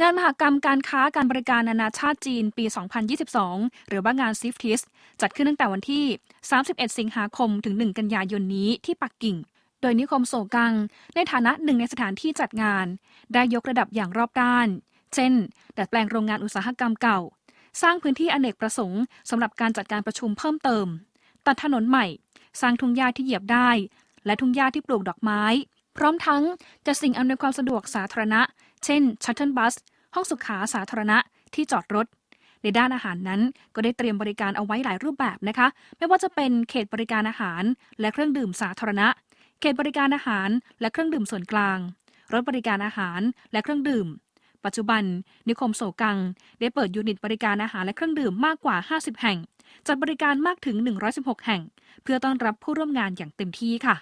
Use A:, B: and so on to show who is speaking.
A: งานมหกรรมการค้าการบริการนานาชาติจีนปี 2022 หรือว่างาน SIFTIS จัดขึ้นตั้งแต่วันที่ 31 สิงหาคมถึง 1 กันยายนนี้ที่ปักกิ่ง โดยนิคมโซกัง ในฐานะหนึ่งในสถานที่จัดงาน ได้ยกระดับอย่างรอบด้าน เช่น ดัดแปลงโรงงานอุตสาหกรรมเก่า สร้างพื้นที่อเนกประสงค์สำหรับการจัดการประชุมเพิ่มเติม ตัดถนนใหม่ สร้างทุ่งหญ้าที่เหยียบได้ และทุ่งหญ้าที่ปลูกดอกไม้ พร้อมทั้งจัดสิ่งอำนวยความสะดวกสาธารณะ เช่นชัตเทิลบัส ห้องสุขาสาธารณะ ที่จอดรถ ในด้านอาหารนั้นก็ได้เตรียมบริการเอาไว้หลายรูปแบบนะคะ ไม่ว่าจะเป็นเขตบริการอาหาร และเครื่องดื่มสาธารณะ เขตบริการอาหาร และเครื่องดื่มส่วนกลาง รถบริการอาหารและเครื่องดื่ม ปัจจุบัน นิคมโสกัง ได้เปิดยูนิตบริการอาหารและเครื่องดื่มมากกว่า 50 แห่ง จัดบริการมากถึง 116 แห่ง เพื่อต้อนรับผู้ร่วมงานอย่างเต็มที่ค่ะ